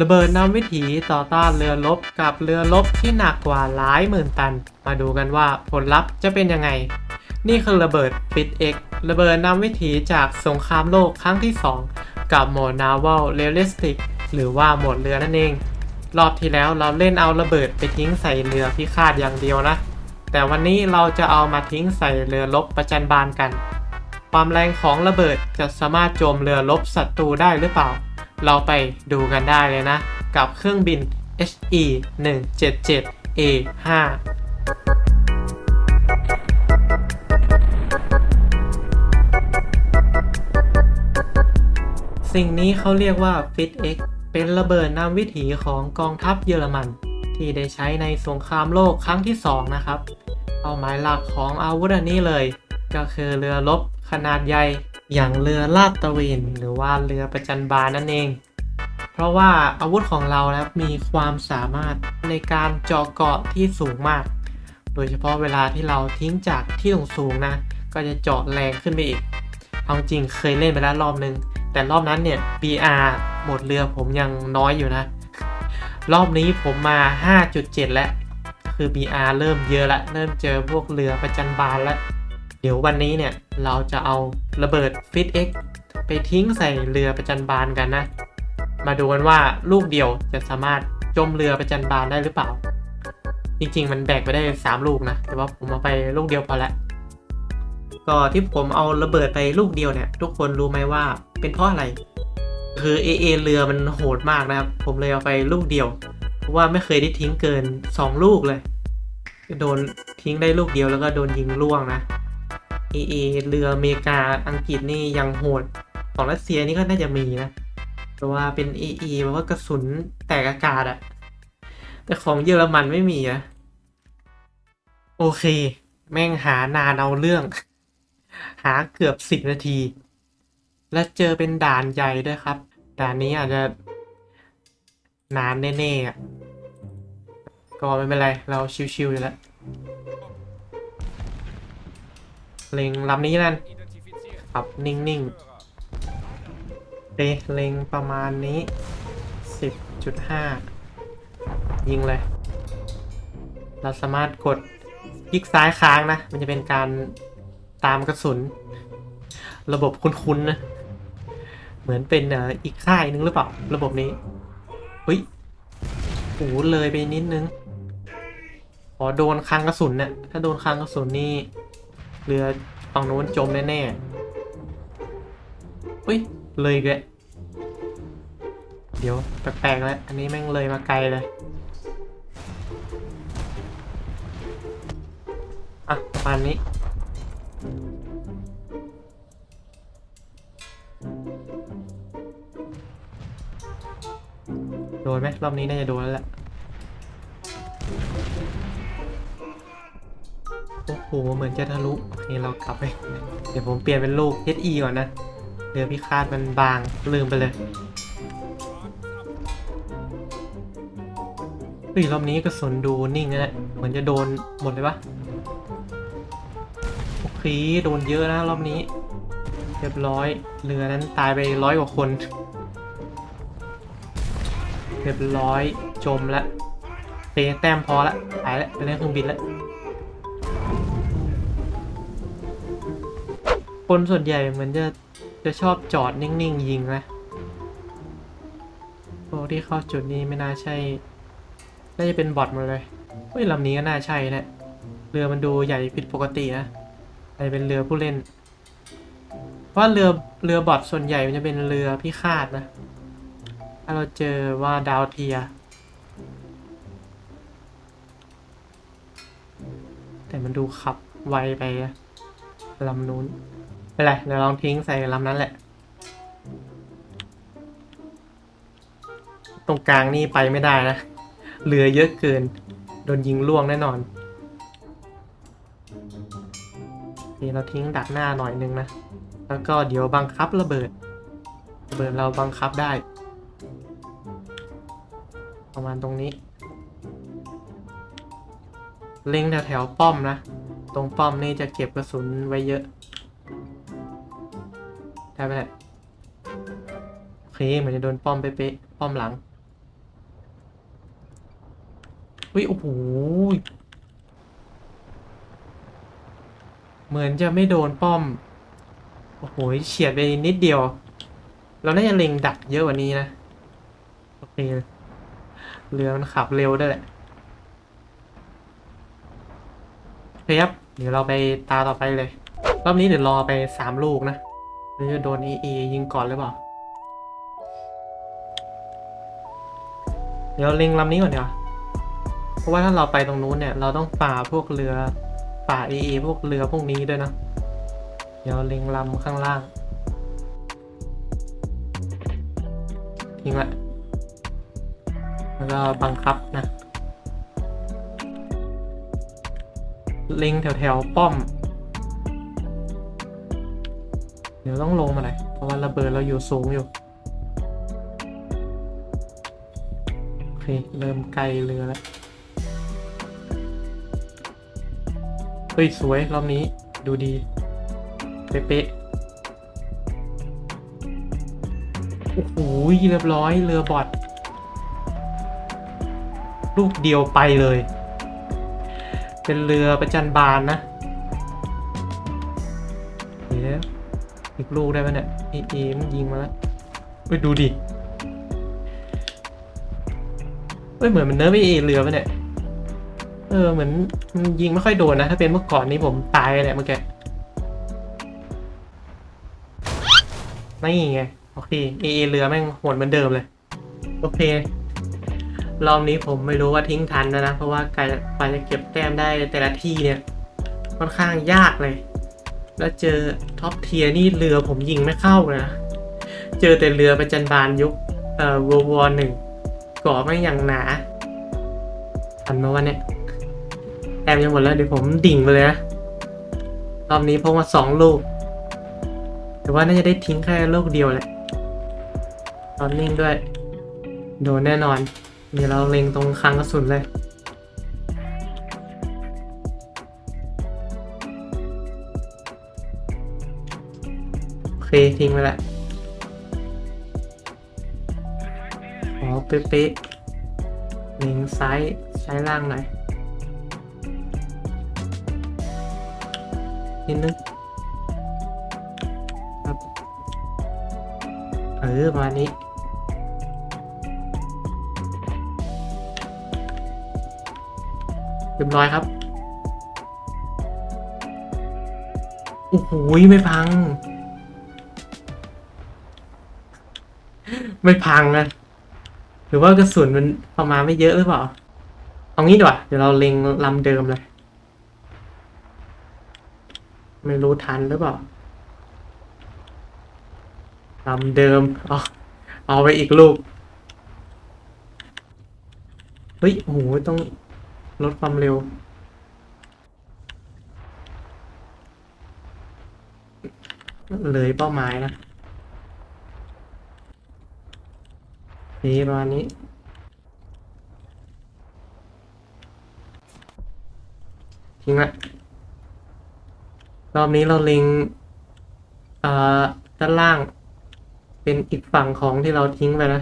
ระเบิดนำวิถีต่อต้านเรือรบกับเรือรบที่หนักกว่าหลายหมื่นตัน มาดูกันว่าผลลัพธ์จะเป็นยังไง นี่คือระเบิดฟิตเอ็กระเบิดนำวิถีจากสงครามโลกครั้งที่ 2 กับโหมด Naval Realistic หรือว่าโหมดเรือนั่นเอง รอบที่แล้วเราเล่นเอาระเบิดไปทิ้งใส่เรือพิฆาตอย่างเดียวนะ แต่วันนี้เราจะเอามาทิ้งใส่เรือรบประจันบานกัน ความแรงของระเบิดจะสามารถโจมเรือรบศัตรูได้หรือเปล่า เราไปดูกันได้เลยนะ กับเครื่องบิน HE 177 A 5สิ่งนี้เขาเรียกว่า FIT-X เป็นระเบิดนำวิถีของกองทัพเยอรมัน ที่ได้ใช้ในสงครามโลกครั้งที่ 2 นะครับ เป้าหมายหลักของอาวุธอันนี้เลย ก็คือเรือรบขนาดใหญ่ อย่างเรือลาดตระเวนหรือว่าเรือประจันบานนั่นเอง เพราะว่าอาวุธของเรานะครับมีความสามารถในการเจาะเกาะที่สูงมาก โดยเฉพาะเวลาที่เราทิ้งจากที่สูงๆนะ ก็จะเจาะแรงขึ้นไปอีก เอาจริงเคยเล่นไปแล้วรอบนึง แต่รอบนั้นเนี่ย BR หมดเรือผมยังน้อยอยู่นะ รอบนี้ผมมา 5.7 แล้ว คือ BR เริ่มเยอะละ เริ่มเจอพวกเรือประจันบานแล้ว ดี๋ยววันนี้เนี่ยเราจะเอาระเบิด Fit X ไปทิ้งใส่เรือประจันบานกันนะ มาดูกันว่าลูกเดียวจะสามารถจมเรือประจันบานได้หรือเปล่า จริงๆ มันแบกไปได้ 3 ลูกนะ แต่ว่าผมเอาไปลูกเดียวพอละก็ที่ผมเอาระเบิดไปลูกเดียวเนี่ย ทุกคนรู้ไหมว่าเป็นเพราะอะไร คือ AA เรือมันโหดมากนะครับ ผมเลยเอาไปลูกเดียว เพราะว่าไม่เคยได้ทิ้งเกิน 2 ลูกเลย โดนทิ้งได้ลูกเดียวแล้วก็โดนยิงล่วงนะ AA เรืออเมริกาอังกฤษนี่ยังโหด ของรัสเซียนี่ก็น่าจะมีนะแต่ว่าเป็น AA แปลว่ากระสุนแตกอากาศอะแต่ของเยอรมันไม่มีนะโอเค แม่งหานานเอาเรื่อง หาเกือบสิบนาที และเจอเป็นด่านใหญ่ด้วยครับ ด่านนี้อาจจะนานแน่ๆอะก็ไม่เป็นไร เราชิวๆอยู่แล้ว เล็งลำนี้นั่นขับนิ่งๆเดเล็งประมาณนี้ 10.5 ยิงเลย เราสามารถกดคลิกซ้ายค้างนะ มันจะเป็นการตามกระสุน ระบบคุ้นๆนะ เหมือนเป็นอีกค่ายนึงหรือเปล่า ระบบนี้เฮ้ยโอ้เลยไปนิดนึงพอโดนคางกระสุนเนี่ยถ้าโดนคางกระสุนนี่ เรือฝั่งนู้นจมแน่ๆเฮ้ย เลยอีกแล้วเดี๋ยวแปลกๆแล้ว อันนี้แม่งเลยมาไกลเลย อะประมาณนี้ โดนไหมรอบนี้น่าจะโดนแล้วแหละ โอ้โหเหมือนจะทะลุโอเคเรากลับไป เดี๋ยวผมเปลี่ยนเป็นลูก HE ก่อนนะเรือพิฆาตมันบางลืมไปเลยเฮ้ยรอบนี้กระสุนดูนิ่งนะเนี่ยเหมือนจะโดนหมดเลยปะโอเคโดนเยอะนะรอบนี้ เรียบร้อยเรือนั้นตายไปร้อยกว่าคน เรียบร้อยจมละเตะแต้มพอละหายละไปเล่นเครื่องบินละ คนส่วนใหญ่เหมือนจะจะชอบจอดนิ่งๆยิงนะโอ้ที่เข้าจุดนี้ไม่น่าใช่ น่าจะเป็นบอทหมดเลยเฮ้ยลำนี้ก็น่าใช่นะ เรือมันดูใหญ่ผิดปกตินะอาจจะเป็นเรือผู้เล่น เพราะเรือเรือบอทส่วนใหญ่มันจะเป็นเรือพิฆาตนะ ถ้าเราเจอว่าดาวเทีย แต่มันดูขับไวไปอะลำนู้น เป็นไรเดี๋ยวลองทิ้งใส่ลำนั้นแหละ ตรงกลางนี่ไปไม่ได้นะเรือเยอะเกิน โดนยิงล่วงแน่นอนเดี๋ยวเราทิ้งดักหน้าหน่อยนึงนะ แล้วก็เดี๋ยวบังคับระเบิด ระเบิดเราบังคับได้ ประมาณตรงนี้ เล็งแถวแถวๆป้อมนะ ตรงป้อมนี่จะเก็บกระสุนไว้เยอะ ได้ไหมเนี่ยโอเคเหมือนจะโดนป้อมเป๊ะๆป้อมหลังฮ้ยโอ้โหเหมือนจะไม่โดนป้อม โอ้โหเฉียดไปนิดเดียว เราน่าจะเล็งดักเยอะกว่านี้นะ โอเค เรือมันขับเร็วด้วยแหละโอเคครับ เดี๋ยวเราไปตาต่อไปเลย รอบนี้เดี๋ยวรอไปสามลูกนะ หรือจะโดนเอเอยิงก่อนหรือเปล่า เดี๋ยวเล็งลำนี้ก่อนเดี๋ยวเพราะว่าถ้าเราไปตรงนู้นเนี่ย เราต้องฝ่าพวกเรือฝ่าเอเอพวกเรือพวกนี้ด้วยนะ เดี๋ยวเล็งลำข้างล่างทิ้งละแล้วก็บังคับนะ เล็งแถวแถวๆป้อม ดี๋ยวต้องลงมาหน่อยเพราะว่าระเบิดเราอยู่สูงอยู่โอเคเริ่มไกลเรือแล้วเฮ้ย สวย รอบนี้ดูดี เป๊ะๆโอ้โหเรียบร้อยเรือบอดลูกเดียวไปเลย เป็นเรือประจันบานนะ อีกลูกได้ไหมเนี่ยเอเอมันยิงมาแล้วไปดูดิเอ้ยเหมือนมันเนื้อไม่เอเรือปะเนี่ยเออเหมือนมันยิงไม่ค่อยโดนนะ ถ้าเป็นเมื่อก่อนนี้ผมตายเลยเมื่อกี้นี่ไงโอเคเอเอเรือแม่งโหดเหมือนเดิมเลย โอเครอบนี้ผมไม่รู้ว่าทิ้งทันนะนะ เพราะว่าไกลไปจะเก็บแต้มได้แต่ละที่เนี่ย ค่อนข้างยากเลย แล้วเจอท็อปเทียนี่เรือผมยิงไม่เข้านะ เจอแต่เรือประจันบานยุคเอ่อ World War หนึ่งก่อไม่อย่างหนาทันมาวันเนี่ยแต้มจะหมดแล้วเดี๋ยวผมดิ่งไปเลยนะรอบนี้พกมาสองลูกแต่ว่าน่าจะได้ทิ้งแค่ลูกเดียวแหละตอนนิ่งด้วย โดนแน่นอน เดี๋ยวเราเล็งตรงคลังกระสุนเลย งไปละอ๋อเป๊ะๆเล็งซ้ายซ้ายล่างหน่อยนิดนึงครับเออประมาณนี้เรียบร้อยครับ โอ้โหไม่พัง ไม่พังนะหรือว่ากระสุนมันประมาณไม่เยอะหรือเปล่า เอางี้ดีกว่าเดี๋ยวเราเล็งลำเดิมเลย ไม่รู้ทันหรือเปล่าลำเดิมเอาเอาไปอีกลูก เฮ้ยโอ้โหต้องลดความเร็ว เลยเป้าหมายนะ นี่ประมาณนี้ ทิ้งละ รอบนี้เราเล็งเอ่อด้านล่าง เป็นอีกฝั่งของที่เราทิ้งไปนะ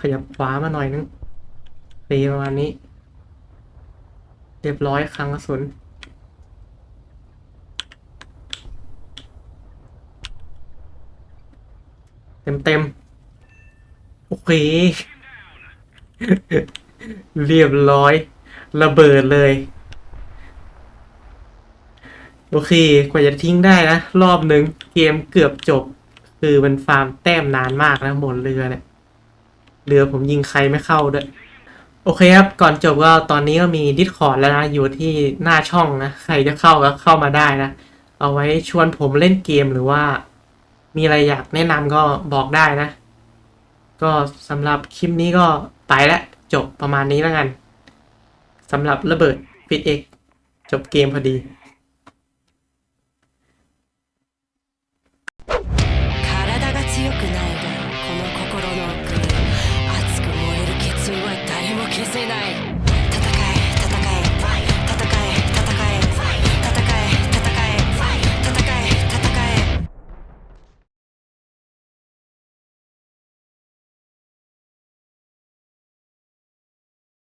ขยับขวามาหน่อยนึงตีประมาณนี้ เรียบร้อยครั้งกระสุน ต็มเต็มๆโอเค เรียบร้อย ระเบิดเลย โอเค กว่าจะทิ้งได้นะ รอบหนึ่งเกมเกือบจบ คือมันฟาร์มแต้มนานมากนะหมดเรือเนี่ย เรือผมยิงใครไม่เข้าด้วย โอเคครับ ก่อนจบก็ตอนนี้ก็มีดิสคอร์ดแล้วนะ อยู่ที่หน้าช่องนะ ใครจะเข้าก็เข้ามาได้นะ เอาไว้ชวนผมเล่นเกมหรือว่า มีอะไรอยากแนะนำก็บอกได้นะ ก็สำหรับคลิปนี้ก็ไปแล้วจบประมาณนี้แล้วกันสำหรับระเบิดฟิตเอ็กจบเกมพอดี 体が強くない分この心の奥に熱く燃える決意は誰も消せない